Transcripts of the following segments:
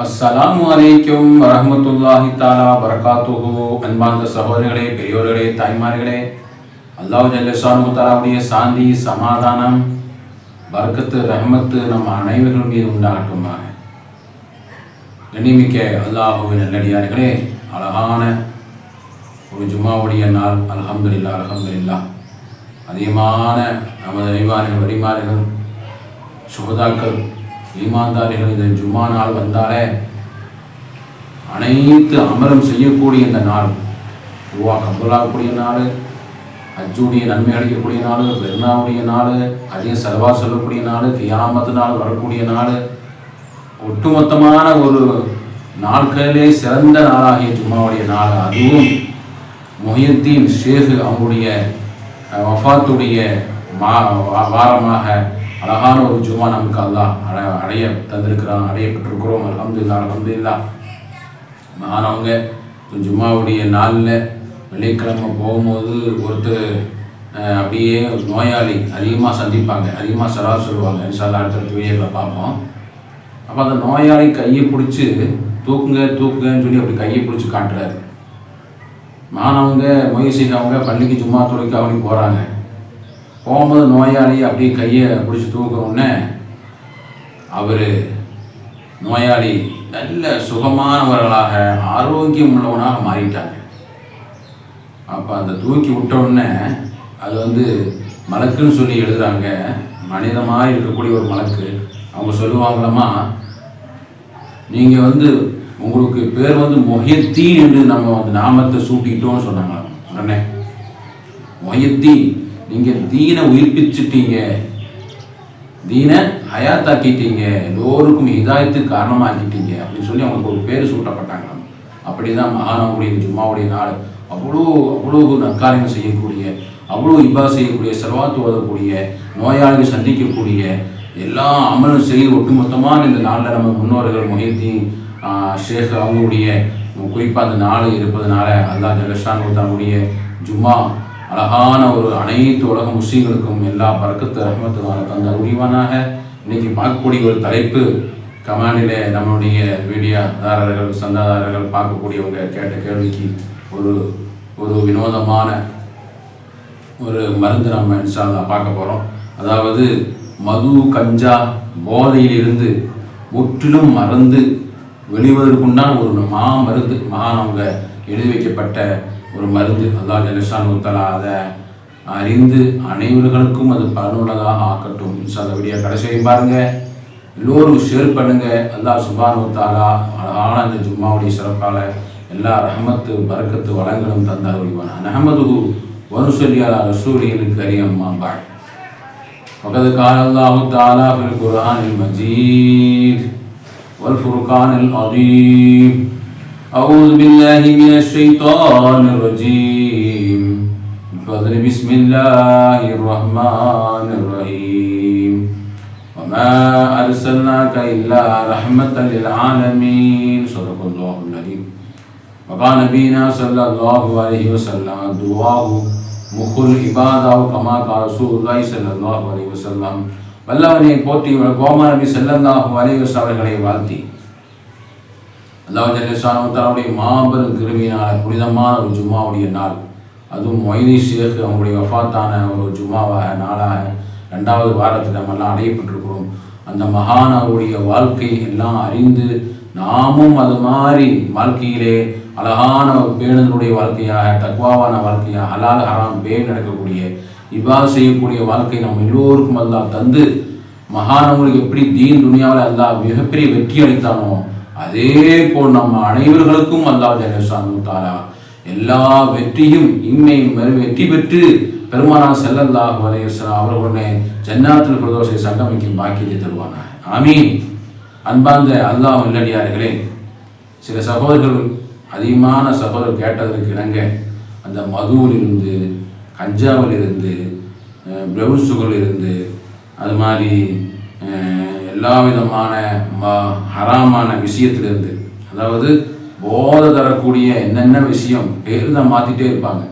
அஸ்ஸலாமு அலைக்கும் வரமத்துல்லாஹி தாலா வரகாத்துஹு அன்பார்ந்த சகோதரர்களே பெரியோர்களே தாய்மார்களே அல்லாஹ் ஜல்லசானு தாலாவுடைய சாந்தி சமாதானம் வர்க்கத்து ரஹமத்து நம் அனைவர்கள் மீது உண்டாகட்டுமாக கண்ணிமிக்க அல்லாஹுவின் நல்லடியார்களே அழகான ஒரு ஜும்மாவுடைய நாள் அல்ஹம்துலில்லாஹ் அல்ஹம்துலில்லாஹ் அதிகமான நமது அறிவார்கள் வழிமாறுகள் சுபதாக்கள் ஈமான்தாரிகள் இந்த ஜும்மா நாள் வந்தாலே அனைத்து அமரம் செய்யக்கூடிய இந்த நாள். உருவா கம்பலாகக்கூடிய நாள் அஜுடைய நன்மை அளிக்கக்கூடிய நாள் பெருநாவுடைய நாள் அதிக செலவா சொல்லக்கூடிய நாள் கியாமத்து நாள் வரக்கூடிய நாள். ஒட்டுமொத்தமான ஒரு நாட்களிலே சிறந்த நாளாகிய ஜும்மாவுடைய நாள். அதுவும் மொஹியத்தீன் ஷேக் அவங்களுடைய வஃபாத்துடைய மா வாரமாக அழகான ஒரு ஜுமா நமக்கு அல்லா அட அடைய தந்திருக்கிறான் அடையப்பட்டிருக்கிறோம். அல்ஹம்துலில்லாஹ் அல்ஹம்துலில்லாஹ். மாணவங்க ஜும்மாவுடைய நாளில் வெள்ளிக்கிழமை போகும்போது ஒருத்தர் அப்படியே ஒரு நோயாளி அதிகமாக சந்திப்பாங்க. அதிகமாக சரா சொல்லுவாங்க. இன்ஷால்லா அடுத்தடுத்த வீடியோவில் பார்ப்போம். அப்போ அந்த நோயாளி கையை பிடிச்சி தூக்குங்க தூக்குங்கன்னு சொல்லி அப்படி கையை பிடிச்சி காட்டுறாரு. மாணவங்க மொய்சிகவங்க பள்ளிக்கு சும்மா துறைக்கு அப்படி போகிறாங்க போகும்போது நோயாளி அப்படியே கையை பிடிச்சி தூக்குற அவர் நோயாளி நல்ல சுகமானவர்களாக ஆரோக்கியம் உள்ளவனாக மாறிட்டாங்க. அப்போ அந்த தூக்கி விட்டோடனே அது வந்து மலக்குன்னு சொல்லி எழுதுறாங்க. மனித மாதிரி இருக்கக்கூடிய ஒரு மலக்கு. அவங்க சொல்லுவாங்களம்மா நீங்கள் வந்து உங்களுக்கு பேர் வந்து மொஹத்தீன் என்று நம்ம வந்து நாமத்தை சூட்டிட்டோம்னு சொன்னாங்க உடனே மொஹத்தீன் நீங்கள் தீனை உயிர்ப்பிச்சுட்டீங்க. தீனை ஹயாத்தாக்கிட்டீங்க. எல்லோருக்கும் இதாயத்துக்கு காரணமாக்கிட்டீங்க. அப்படின்னு சொல்லி அவங்களுக்கு ஒரு பேர் சூட்டப்பட்டாங்க அப்படி தான் மகானவங்களுடைய ஜும்மாவுடைய நாள் அவ்வளோ அவ்வளோ நற்காரியங்கள் செய்யக்கூடிய அவ்வளோ இபா செய்யக்கூடிய செலவாத்து ஓதக்கூடிய நோயாளிகள் சந்திக்கக்கூடிய எல்லா அமலும் செய்து ஒட்டுமொத்தமான இந்த நாளில் நம்ம முன்னோர்கள் மொஹித்தீன் ஷேக் அவங்களுடைய குறிப்பாக அந்த நாள் இருப்பதனால அல்லா ஜல்லஷான் தன்னுடைய ஜும்மா அழகான ஒரு அனைத்து உலக முஸ்லீம்களுக்கும் எல்லா பறக்கத்து ரஹமத்துமான தந்த உரிவானாக இன்னைக்கு பார்க்கக்கூடிய ஒரு தலைப்பு கமாண்டில் நம்மளுடைய வீடியோதாரர்கள் சந்தாதாரர்கள் பார்க்கக்கூடியவங்க கேட்ட கேள்விக்கு ஒரு ஒரு வினோதமான ஒரு மருந்து நம்ம இன்ஷால்லா பார்க்க போகிறோம் அதாவது மது கஞ்சா போதையிலிருந்து முற்றிலும் மறந்து வெளிவதற்குண்டான ஒரு மா மருந்து மகானவங்க எழுதி வைக்கப்பட்ட ஒரு மருந்து அல்லாஹ் ஜலஷான் உத்தலா அதை அறிந்து அனைவர்களுக்கும் அது பயனுள்ளதாக ஆக்கட்டும் இன்ஷால்லா வீடியோ கடைசி வரையும் பாருங்க எல்லோரும் ஷேர் பண்ணுங்க அல்லாஹ் சுபான் உத்தாலா அழகான இந்த ஜும்மாவுடைய சிறப்பால எல்லா ரஹமத்து பரக்கத்து வளங்களும் தந்தார் ஒழிவான அஹமது ونصلي على رسوله الكريم أما بعد وقد قال الله تعالى في القرآن المجيد والفرقان العظيم أعوذ بالله من الشيطان الرجيم بفضل بسم الله الرحمن الرحيم وما أرسلناك إلا رحمة للعالمين صدق الله العظيم وقال نبينا صلى الله عليه وسلم دعاه مخ العبادة كما قال رسول الله صلى الله عليه وسلم வல்லவனை போற்றி கோமா நபி ஸல்லல்லாஹு அலைஹி வஸல்லம் அவர்களை வாழ்த்தி அல்லாஹ் ஜல்லிசானு தன்னுடைய மாபெரும் கிருமியினால் புனிதமான ஒரு ஜும்மாவுடைய நாள். அதுவும் மொய்தி ஷேக் அவங்களுடைய வஃபாத்தான ஒரு ஜும்மாவாக நாளாக ரெண்டாவது வாரத்தில் நம்ம எல்லாம் அடையப்பட்டிருக்கிறோம். அந்த மகான் அவருடைய வாழ்க்கை எல்லாம் அறிந்து நாமும் அது மாதிரி வாழ்க்கையிலே அழகான ஒரு பேணுதலுடைய வாழ்க்கையாக தக்வாவான வாழ்க்கையாக ஹலால் ஹராம் பேர் நடக்கக்கூடிய இவ்வாறு செய்யக்கூடிய வாழ்க்கை நம்ம எல்லோருக்கும் அல்லா தந்து மகானவங்களுக்கு எப்படி தீன் துனியாவில் அல்லா மிகப்பெரிய வெற்றி அளித்தானோ அதே போல் நம்ம அனைவர்களுக்கும் அல்லாஹ் ஜலசானு தாலா எல்லா வெற்றியும் இம்மையும் மறு வெற்றி பெற்று பெருமானார் செல்லல்லாஹு அலையம் அவர்களுடனே ஜன்னாத்தில் பிரதோஷை சங்கமிக்கும் பாக்கியத்தை தருவானா ஆமீன். அன்பார்ந்த அல்லாஹ் இல்லடியார்களே சில சகோதரர்கள் அதிகமான சகோதரர் கேட்டதற்கு இணங்க அந்த மதுவிலிருந்து கஞ்சாவிலிருந்து பிரவுசுகள் இருந்து அது மாதிரி எல்லா விதமான ம ஹராமான விஷயத்திலிருந்து அதாவது போதை தரக்கூடிய என்னென்ன விஷயம் பேர் தான் மாற்றிட்டே இருப்பாங்க.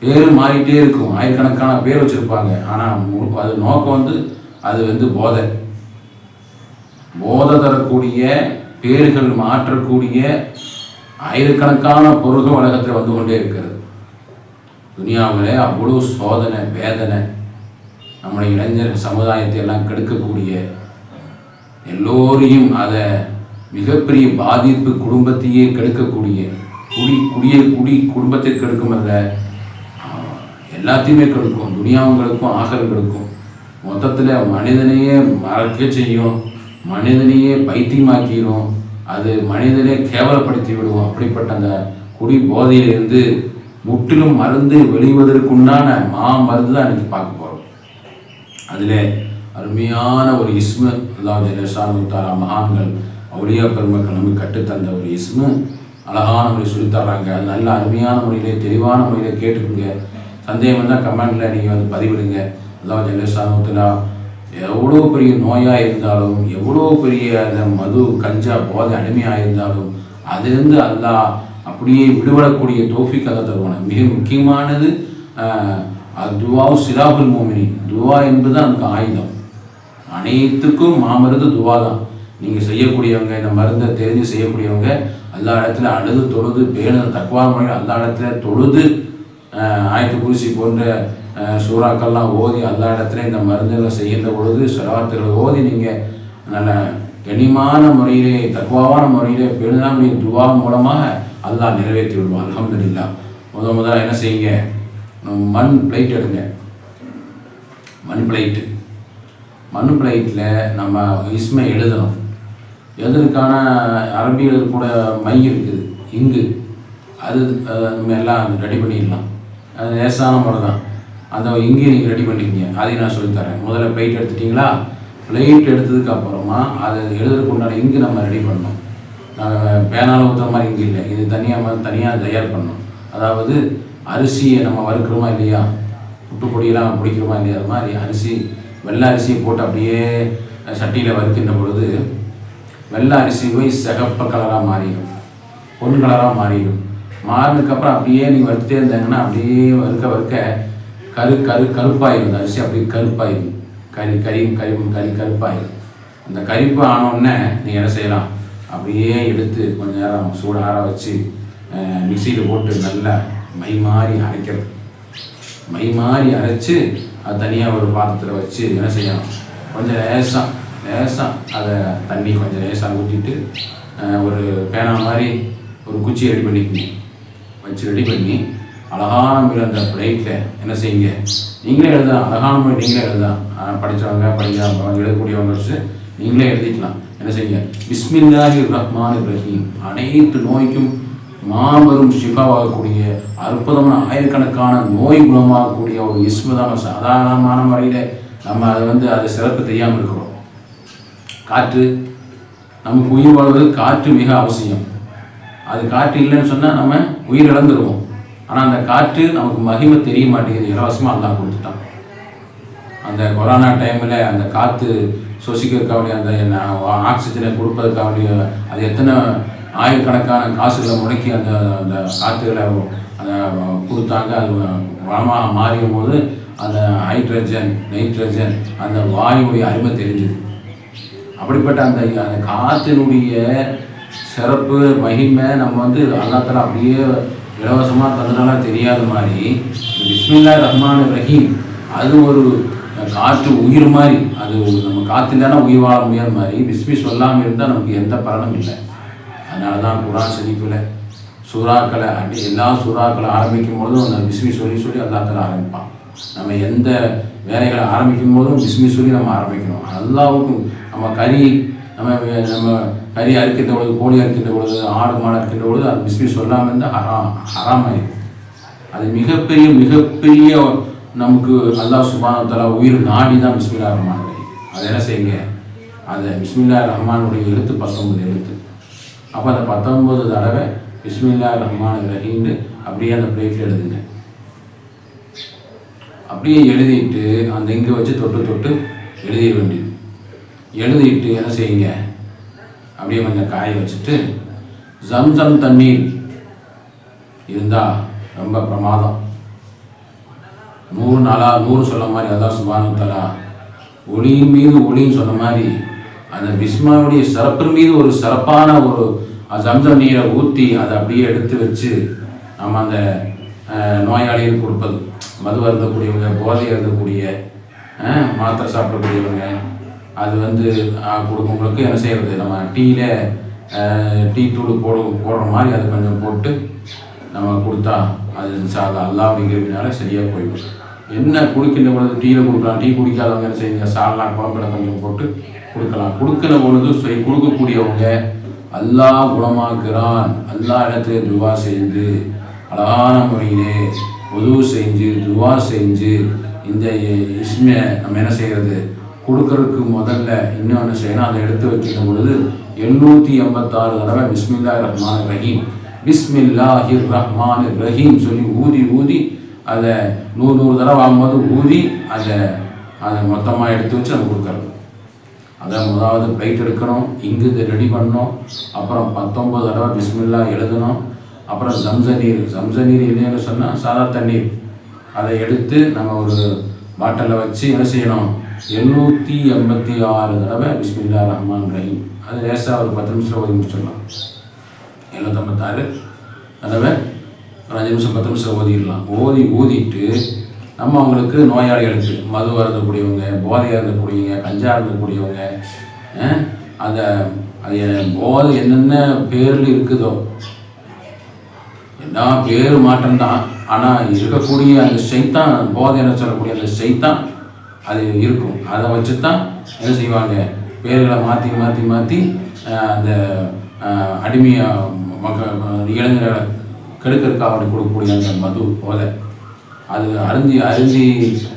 பேர் மாறிட்டே இருக்கும். ஆயிரக்கணக்கான பேர் வச்சுருப்பாங்க. ஆனால் அது நோக்கம் வந்து அது வந்து போதை. போதை தரக்கூடிய பேர்கள் மாற்றக்கூடிய ஆயிரக்கணக்கான பொருள்கள் உலகத்தில் வந்து கொண்டே இருக்கிறது. துனியாவில் அவ்வளோ சோதனை வேதனை நம்முடைய இளைஞர் சமுதாயத்தை எல்லாம் கெடுக்கக்கூடிய எல்லோரையும் அதை மிகப்பெரிய பாதிப்பு குடும்பத்தையே கெடுக்கக்கூடிய குடி குடிய குடி குடும்பத்தை கெடுக்கும் அல்ல. எல்லாத்தையுமே கெடுக்கும். துனியாவுங்களுக்கும் ஆகல்களுக்கும் மொத்தத்தில் மனிதனையே மறக்க செய்யும். மனிதனையே பைத்தியமாக்கிடும் அது மனிதனே கேவலப்படுத்தி விடுவோம் அப்படிப்பட்ட அந்த குடி போதையிலிருந்து முற்றிலும் மருந்து வெளிவதற்குண்டான மா மருந்து தான் இன்னைக்கு பார்க்க போகிறோம் அதில் அருமையான ஒரு இஸ்மு அல்லாஹ் ஜெயசானு மகான்கள் அவுளியா பெருமக்கள் நமக்கு கற்றுத்தந்த ஒரு இஸ்மு. அழகான முறை சொல்லித்தர்றாங்க அது நல்ல அருமையான முறையிலே தெளிவான முறையிலே கேட்டுக்குங்க. சந்தேகம் தான் கமெண்டில் நீங்கள் வந்து பதிவிடுங்க. அல்லாஹ் ஜெயசானுத்தலா எவ்வளோ பெரிய நோயாக இருந்தாலும் எவ்வளோ பெரிய அந்த மது கஞ்சா போதை அடிமையாக இருந்தாலும் அதிலிருந்து அல்லாஹ் அப்படியே விடுபடக்கூடிய தோஃபிக் அதை தருவான மிக முக்கியமானது அது துவாவும் சிராபுல் மோமினி துவா என்பது நமக்கு ஆயுதம். அனைத்துக்கும் மாமருந்து துவா தான் நீங்கள் செய்யக்கூடியவங்க இந்த மருந்தை தெரிஞ்சு செய்யக்கூடியவங்க எல்லா இடத்துல அழுது தொழுது பேணுது தக்குவா முறையில் எல்லா இடத்துல தொழுது ஆயத்து குருசி போன்ற சூறாக்கள்லாம் ஓதி எல்லா இடத்துல இந்த மருந்துகளை செய்கின்ற பொழுது சிரவாத்துகளை ஓதி நீங்கள் நல்ல கனிமான முறையிலே தக்குவாவான முறையிலே பெருநாளுடைய துவா மூலமாக அல்லாஹ் நிறைவேற்றி விடுவான். அல்ஹம்துலில்லாஹ். முத முதல்ல என்ன செய்யுங்க? மண் பிளேட் எடுங்க. மண் பிளேட்டு மண் பிளேட்டில் நம்ம இஸ்மை எழுதணும். எழுதுறதுக்கான அரபியில் கூட மை இருக்குது. இங்கு. அது நம்ம எல்லாம் ரெடி பண்ணிடலாம். அது லேசான முறை தான் அந்த இங்கே நீங்கள் ரெடி பண்ணிக்கிங்க. அதையும் நான் சொல்லித்தரேன். முதல்ல பிளேட் எடுத்துட்டிங்களா? பிளேட் எடுத்ததுக்கு அப்புறமா அதை எழுதுறதுக்கு உண்டான இங்கு நம்ம ரெடி பண்ணணும். நாங்கள் பேனால் ஊற்றுற மாதிரி இங்கே இல்லை. இது தனியாக தனியாக தயார் பண்ணணும். அதாவது அரிசியை நம்ம வறுக்கிறோமா இல்லையா? புட்டு பொடியெல்லாம் பிடிக்கிறோமா இல்லையா? அது மாதிரி அரிசி வெள்ளை அரிசியை போட்டு அப்படியே சட்டியில் வறுக்கின்ற பொழுது வெள்ளை அரிசி போய் சிகப்பு கலராக மாறிடும். பொன் கலராக மாறிடும். மாறினதுக்கப்புறம் அப்படியே நீங்கள் வறுத்துட்டே இருந்தாங்கன்னா அப்படியே வறுக்க வறுக்க கரு கரு கருப்பாயிடும் அந்த அரிசி அப்படியே கருப்பாயிடும் கறி கறி கறி கறி கருப்பாயிடும் அந்த கரிப்பு ஆனோடனே நீங்கள் என்ன செய்யலாம்? அப்படியே எடுத்து கொஞ்ச நேரம் சூடார வச்சு மிக்சியில் போட்டு நல்லா மை மாதிரி அரைக்கிறது. மை மாதிரி அரைச்சி அது தனியாக ஒரு பாத்திரத்தில் வச்சு என்ன செய்யணும்? கொஞ்சம் லேசாக லேசாக அதை தண்ணி கொஞ்சம் லேசாக ஊற்றிட்டு ஒரு பேனா மாதிரி ஒரு குச்சி ரெடி பண்ணிக்கணும் வச்சு ரெடி பண்ணி அழகான முறையில் அந்த பிளேட்டில் என்ன செய்யுங்க? நீங்களே எழுதலாம். அழகான முறை நீங்களே எழுதலாம். படித்தவங்க படிச்சவங்க எழுதக்கூடியவங்க வச்சு நீங்களே எழுதிக்கலாம். என்ன செய்யுங்க? பிஸ்மில்லாஹி ரஹ்மான் ரஹீம். அனைத்து நோய்க்கும் மாபெரும் ஷிஃபாவாகக்கூடிய அற்புதமான ஆயிரக்கணக்கான நோய் குணமாகக்கூடிய ஒரு இஸ்மு தான் சாதாரணமான முறையில் நம்ம அதை வந்து அதை சிறப்பு தெரியாமல் இருக்கிறோம். காற்று நமக்கு உயிர் வாழ்வதற்கு காற்று மிக அவசியம். அது காற்று இல்லைன்னு சொன்னால் நம்ம உயிர் இழந்துருவோம் ஆனால் அந்த காற்று நமக்கு மகிமை தெரிய மாட்டேங்குது. இலவசமாக அதான் கொடுத்துட்டான். அந்த கொரோனா டைமில் அந்த காற்று சுவாசிக்கிறதுக்காக அந்த ஆக்சிஜனை கொடுப்பதற்காக அது எத்தனை ஆயிரக்கணக்கான காசுகளை முடக்கி அந்த அந்த காற்றுகளை அதை கொடுத்தாங்க. அது வளமாக மாறியும் போது அந்த ஹைட்ரஜன் நைட்ரஜன் அந்த வாயுடைய அருமை தெரிஞ்சுது. அப்படிப்பட்ட அந்த அந்த காற்றினுடைய சிறப்பு மகிமை நம்ம வந்து அல்லாத்தில் அப்படியே இலவசமாக தந்தனால தெரியாத மாதிரி பிஸ்மில்லா ரஹ்மான் ரஹீம் அது ஒரு காற்று உயிர் மாதிரி அது நம்ம காற்று இல்லைன்னா உயிர் வாழ முடியாத மாதிரி பிஸ்மி சொல்லாமல் இருந்தால் நமக்கு எந்த பலனும் இல்லை. அதனால தான் குரான் ஷரீஃபில் சூறாக்களை அப்படி எல்லா சூறாக்களை ஆரம்பிக்கும் பொழுதும் அந்த பிஸ்மி சொல்லி சொல்லி அல்லாத்தில் ஆரம்பிப்பான். நம்ம எந்த வேலைகளை ஆரம்பிக்கும் போதும் பிஸ்மி சொல்லி நம்ம ஆரம்பிக்கணும். அல்லாவுக்கும் நம்ம கறி நம்ம நம்ம கறி அறுக்கின்ற பொழுது கோழி அறுக்கின்ற பொழுது ஆடு மாடு அறுக்கின்ற பொழுது அது பிஸ்மி சொல்லாமல் இருந்தால் ஹராம் ஹராம் ஆயிடும் அது மிகப்பெரிய மிகப்பெரிய நமக்கு நல்லா சுபான உயிர் நாடி தான் பிஸ்மில்லா ரஹ்மான் அதை என்ன செய்யுங்க? அந்த பிஸ்மில்லா ரஹ்மானுடைய எழுத்து பத்தொன்பது எழுத்து. அப்போ அந்த பத்தொம்பது தடவை பிஸ்மில்லா ரஹ்மான் ரஹீம்னு அப்படியே அந்த பிளேட்டில் எழுதுங்க. அப்படியே எழுதிட்டு அந்த இங்கே வச்சு தொட்டு தொட்டு எழுதிட வேண்டியது. எழுதிட்டு என்ன செய்யுங்க? அப்படியே கொஞ்சம் காய வச்சுட்டு ஜம்சம் தண்ணீர் இருந்தால் ரொம்ப பிரமாதம். நூறு நாளா நூறு சொல்ல மாதிரி அதான் சுபானு தலா ஒளியின் மீது ஒளின்னு சொன்ன மாதிரி அந்த பிஸ்மாவுடைய சிறப்பின் மீது ஒரு சிறப்பான ஒரு ஜம்சம் நீரை ஊற்றி அதை அப்படியே எடுத்து வச்சு நம்ம அந்த அஹ், நோயாளிகளுக்கு கொடுப்பது. மது அருந்தக்கூடியவங்க போதை அருந்தக்கூடிய மாத்திரை சாப்பிடக்கூடியவங்க அது வந்து கொடுக்கவங்களுக்கு என்ன செய்யறது? நம்ம டீயில் டீ தூள் போடு போடுற மாதிரி அதை கொஞ்சம் போட்டு நம்ம கொடுத்தா அது சாதா. அல்லா அப்படிங்கிறதுனால சரியாக போயிடும். என்ன குடிக்கின்ற பொழுது டீயில் கொடுக்கலாம். டீ குடிக்காதவங்க என்ன செய்யுங்க? சால்லாம் குழம்புல கொஞ்சம் போட்டு கொடுக்கலாம். கொடுக்கிற பொழுது சரி கொடுக்கக்கூடியவங்க அல்லாஹ் குணமாக்குறான். அல்லா இடத்துல துவா செஞ்சு அழகான முறையிலே உதவு செஞ்சு துவா செஞ்சு இந்த இஸ்மே நம்ம என்ன செய்கிறது கொடுக்கறதுக்கு முதல்ல இன்னொன்று செய்யணும்? அதை எடுத்து வச்சுக்கும் பொழுது எண்ணூற்றி எண்பத்தாறு தடவை பிஸ்மில்லா ரஹ்மான் ரஹீம். பிஸ்மில்லாஹிர் ரஹ்மான் ரஹீம் சொல்லி ஊதி ஊதி அதை நூறு நூறு தடவை ஆகும்போது ஊதி அதை அதை மொத்தமாக எடுத்து வச்சு நம்ம கொடுக்கறது. அதை முதலாவது பிளைட் எடுக்கணும். இங்கு இதை ரெடி பண்ணணும். அப்புறம் பத்தொம்பது தடவை பிஸ்மில்லா எழுதணும். அப்புறம் ஜம்ச நீர் ஜம்ச நீர் இல்லைன்னு சொன்னால் சாதா தண்ணீர். அதை எடுத்து நம்ம ஒரு பாட்டிலில் வச்சு என்ன செய்யணும்? எண்ணூற்றி எண்பத்தி ஆறு தடவை பிஸ்மில்லா ரஹ்மான் ரஹீம். அது லேசாக ஒரு பத்து நிமிஷம் ஓதி முடிச்சிடலாம். எழுநூற்றம்பத்தாறு தடவை ஒரு அஞ்சு நிமிஷம் பத்து நிமிஷம் ஓதிடலாம். ஓதி ஊதிட்டு நம்ம அவங்களுக்கு நோயாளிகளுக்கு மது இருக்கக்கூடியவங்க போதையாக இருக்கக்கூடியவங்க கஞ்சா இருக்கக்கூடியவங்க அதை அந்த அது போதை என்னென்ன பேரில் இருக்குதோ எல்லா பேர் மாற்றம்தான் ஆனால் இருக்கக்கூடிய அந்த செய்தான் போதை என்ன சொல்லக்கூடிய அந்த செய்தான் அது இருக்கும். அதை வச்சு தான் என்ன செய்வாங்க? பேர்களை மாற்றி மாற்றி மாற்றி அந்த அடிமையாக மக்க இளைஞர்களை கெடுக்கிறதுக்காக அப்படி கொடுக்கக்கூடிய அந்த மது போதை. அது அருந்தி அருந்தி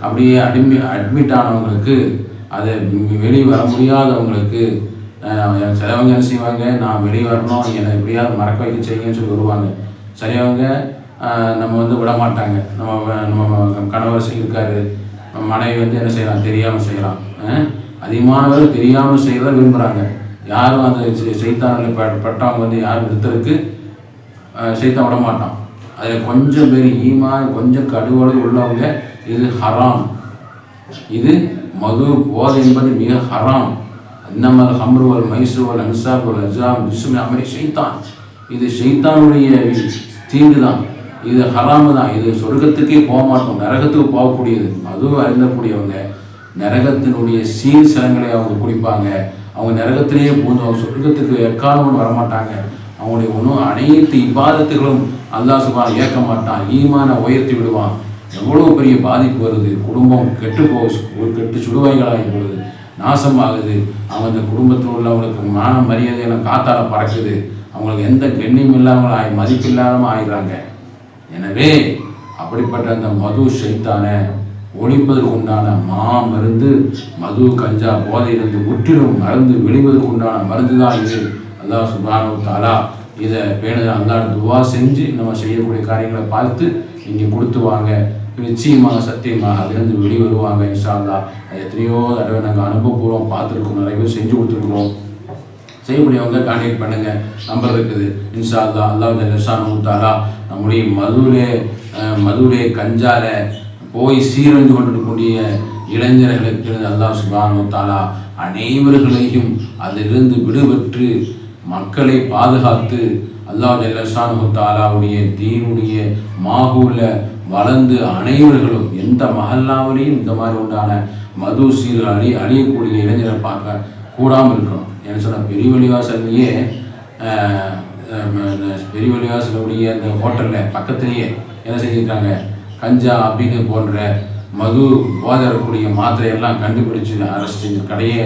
அப்படியே அடிமி அட்மிட் ஆனவங்களுக்கு அதை வெளியே வர முடியாதவங்களுக்கு சிலவங்க என்ன செய்வாங்க நான் வெளியே வரணும் என்னை எப்படியாவது மறக்க வைக்க செய்யுங்கன்னு சொல்லி வருவாங்க. சிலவங்க நம்ம வந்து விட மாட்டாங்க. நம்ம வ- நம்ம கணவர் செய்யிருக்காரு மனைவி வந்து என்ன செய்யலாம் தெரியாமல் செய்யலாம். அதிகமானவர் தெரியாமல் செய்யறத விரும்புகிறாங்க யாரும் அந்த செ- செய்தானில் பட்டவங்க வந்து யாரும் நிறுத்தறதுக்கு செய்தான் விட மாட்டான். அதில் கொஞ்சம் பேர் ஈமான் கொஞ்சம் கடுவடை உள்ளவங்க இது ஹராம். இது மது போதை என்பது மிக ஹராம். மாதிரி ஹம்ருவல் மைசூவல் அன்சாபுல் அஜாம் ஜிஸ்மி அமரி ஷெய்தான் இது ஷெய்தானுடைய தீங்கு தான் இது ஹராமு தான் இது சொர்க்கத்துக்கே போக மாட்டோம். நரகத்துக்கு போகக்கூடியது. மது அறிந்தக்கூடியவங்க நரகத்தினுடைய சீர் சிலங்களை அவங்க குடிப்பாங்க. அவங்க நரகத்திலேயே பூந்து அவங்க சொர்க்கத்துக்கு எக்காலமும் வரமாட்டாங்க. அவனுடைய உணவு அனைத்து இவ்வாதத்துகளும் அல்லா சுபா ஏற்க மாட்டான் ஈமான உயர்த்தி விடுவான். எவ்வளோ பெரிய பாதிப்பு வருது? குடும்பம் கெட்டு போக ஒரு கெட்டு சுடுவாய்களாகி போகுது நாசமாகுது. அவன் அந்த குடும்பத்தில் உள்ளவங்களுக்கு மான மரியாதையெல்லாம் காத்தால பறக்குது. அவங்களுக்கு எந்த கண்ணியம் இல்லாமல் ஆகி மதிப்பு இல்லாமல் ஆயிடுறாங்க. எனவே அப்படிப்பட்ட அந்த மது சைத்தான ஒழிப்பதற்கு உண்டான மா மருந்து மது கஞ்சா போதையிலிருந்து முற்றிலும் மருந்து வெளிவதற்கு உண்டான மருந்து தான் இது. அல்லாஹ் சுபானு தாலா இதை பேணுதல் அல்லாஹ் துவா செஞ்சு நம்ம செய்யக்கூடிய காரியங்களை பார்த்து இங்கே கொடுத்து வாங்க. நிச்சயமாக சத்தியமாக அதுலேருந்து வெளிவருவாங்க வருவாங்க அது எத்தனையோ தடவை நாங்கள் அனுபவபூர்வம் பார்த்துருக்கோம் நிறைய பேர் செஞ்சு கொடுத்துருக்குறோம். செய்யக்கூடியவங்க கான்டாக்ட் பண்ணுங்கள் நம்பர் இருக்குது. இன்ஷால்லா அல்லா அல்லாஹ் தாலா நம்முடைய மதுவிலே மதுரை மதுவிலே கஞ்சால போய் சீரழிந்து கொண்டிருக்கக்கூடிய இளைஞர்களுக்கு அல்லாஹ் சுபானு தாலா அனைவர்களையும் அதிலிருந்து விடுபட்டு மக்களை பாதுகாத்து அல்லாஹ் ஜல்லஷானு தாலாவுடைய தீனுடைய மாகூல வளர்ந்து அனைவர்களும் எந்த மஹல்லாவிலையும் இந்த மாதிரி உண்டான மது சீர்கள் அழி அழியக்கூடிய இளைஞரை பார்க்க கூடாமல் இருக்கணும். என்ன சொன்னால் பெரிய வழிவாசல்லையே பெரிய வழிவாசலுடைய அந்த ஹோட்டலில் பக்கத்துலேயே என்ன செஞ்சுருக்காங்க? கஞ்சா அப்படின்னு போன்ற மது போதரக்கூடிய மாத்திரையெல்லாம் கண்டுபிடிச்சு அரசு செஞ்ச கடையை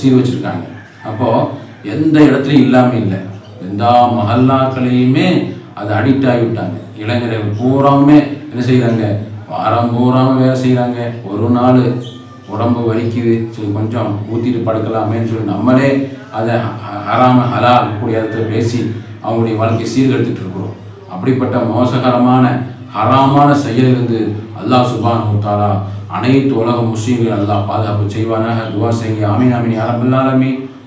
சீர் வச்சுருக்காங்க. அப்போது எந்த இடத்துலையும் இல்லாமல் இல்லை. எல்லா மஹல்லாக்களையுமே அது அடிக்ட் ஆகிவிட்டாங்க. இளைஞர்கள் பூராமே என்ன செய்கிறாங்க வாரம் பூராமல் வேலை செய்கிறாங்க ஒரு நாள் உடம்பு வலிக்குது. சரி கொஞ்சம் ஊற்றிட்டு படுக்கலாமேன்னு சொல்லி நம்மளே அதை ஹ- ஹராம கூடிய இடத்துல பேசி அவங்களுடைய வாழ்க்கை சீர்கெடுத்துட்டு இருக்கிறோம். அப்படிப்பட்ட மோசகரமான ஹராமான செயலிலிருந்து அல்லாஹ் சுபான் தாலா அனைத்து உலக முஸ்லீம்கள் அல்லாஹ் பாதுகாப்பு செய்வானாக. துவா செய்ய ஆமீன் ஆமீன்.